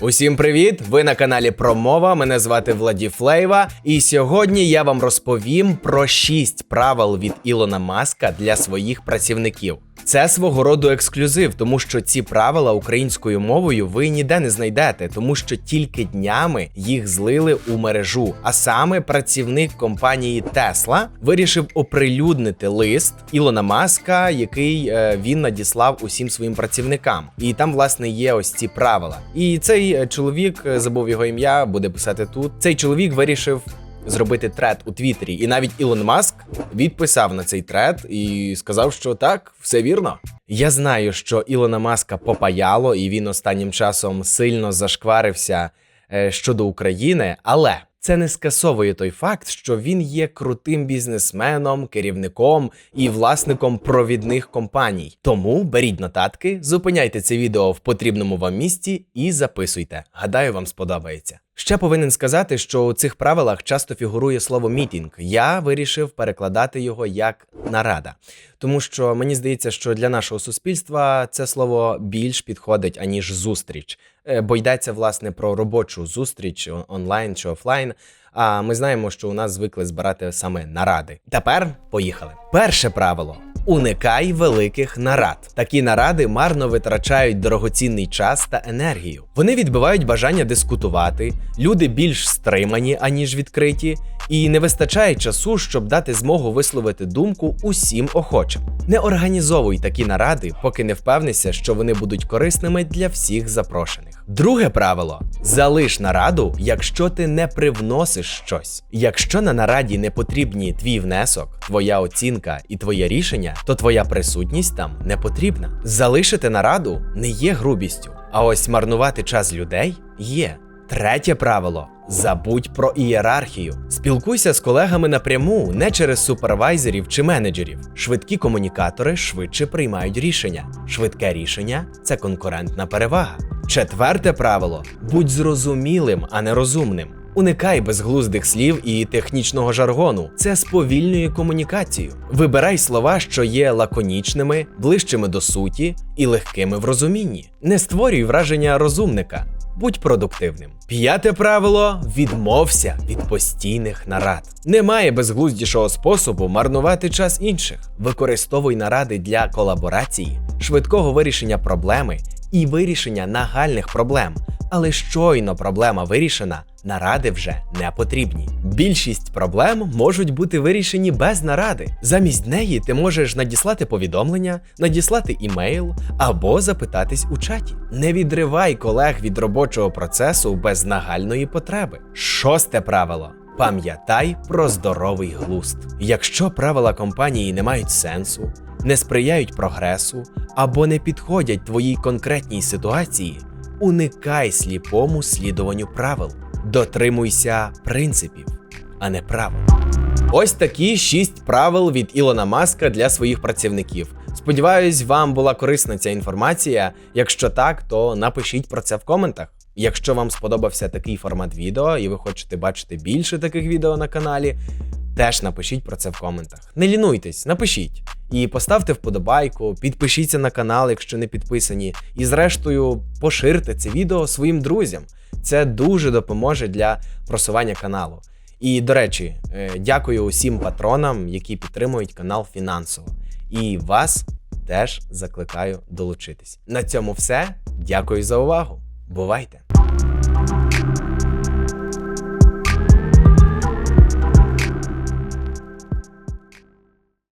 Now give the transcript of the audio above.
Усім привіт! Ви на каналі Промова. Мене звати Владі Флейва, і сьогодні я вам розповім про 6 правил від Ілона Маска для своїх працівників. Це свого роду ексклюзив, тому що ці правила українською мовою ви ніде не знайдете, тому що тільки днями їх злили у мережу. А саме працівник компанії Tesla вирішив оприлюднити лист Ілона Маска, який е, він надіслав усім своїм працівникам. І там, власне, є ось ці правила. І цей е, чоловік е, забув його ім'я, буде писати тут. Цей чоловік вирішив зробити тред у Твіттері. І навіть Ілон Маск відписав на цей тред і сказав, що так, все вірно. Я знаю, що Ілона Маска попаяло, і він останнім часом сильно зашкварився е, щодо України, але. Це не скасовує той факт, що він є крутим бізнесменом, керівником і власником провідних компаній. Тому беріть нотатки, зупиняйте це відео в потрібному вам місці і записуйте. Гадаю, вам сподобається. Ще повинен сказати, що у цих правилах часто фігурує слово мітінг. Я вирішив перекладати його як нарада, тому що мені здається, що для нашого суспільства це слово більш підходить аніж зустріч, Е, бо йдеться власне про робочу зустріч онлайн чи офлайн. А ми знаємо, що у нас звикли збирати саме наради. Тепер поїхали. Перше правило. Уникай великих нарад. Такі наради марно витрачають дорогоцінний час та енергію. Вони відбивають бажання дискутувати, люди більш стримані, аніж відкриті, і не вистачає часу, щоб дати змогу висловити думку усім охочим. Не організовуй такі наради, поки не впевнишся, що вони будуть корисними для всіх запрошених. Друге правило: залиш нараду, якщо ти не привносиш щось. Якщо на нараді не потрібні твій внесок, твоя оцінка і твоє рішення, то твоя присутність там не потрібна. Залишити нараду не є грубістю, а ось марнувати час людей є. Третє правило. Забудь про ієрархію. Спілкуйся з колегами напряму, не через супервайзерів чи менеджерів. Швидкі комунікатори швидше приймають рішення. Швидке рішення це конкурентна перевага. Четверте правило: будь зрозумілим, а не розумним. Уникай безглуздих слів і технічного жаргону. Це сповільнює комунікацію. Вибирай слова, що є лаконічними, ближчими до суті і легкими в розумінні. Не створюй враження розумника. Будь продуктивним. П'яте правило: відмовся від постійних нарад. Немає безглуздішого способу марнувати час інших. Використовуй наради для колаборації, швидкого вирішення проблеми і вирішення нагальних проблем. Але щойно проблема вирішена, наради вже не потрібні. Більшість проблем можуть бути вирішені без наради. Замість неї ти можеш надіслати повідомлення, надіслати імейл або запитатись у чаті. Не відривай колег від робочого процесу без нагальної потреби. Шосте правило. Пам'ятай про здоровий глузд. Якщо правила компанії не мають сенсу, не сприяють прогресу або не підходять твоїй конкретній ситуації, уникай сліпому слідуванню правил, дотримуйся принципів, а не правил. Ось такі шість правил від Ілона Маска для своїх працівників. Сподіваюсь, вам була корисна ця інформація. Якщо так, то напишіть про це в коментах. Якщо вам сподобався такий формат відео і ви хочете бачити більше таких відео на каналі, теж напишіть про це в коментах. Не лінуйтесь, напишіть. І поставте вподобайку, підпишіться на канал, якщо не підписані. І зрештою поширте це відео своїм друзям. Це дуже допоможе для просування каналу. І до речі, е, дякую усім патронам, які підтримують канал фінансово. І вас теж закликаю долучитись. На цьому все. Дякую за увагу. Бувайте!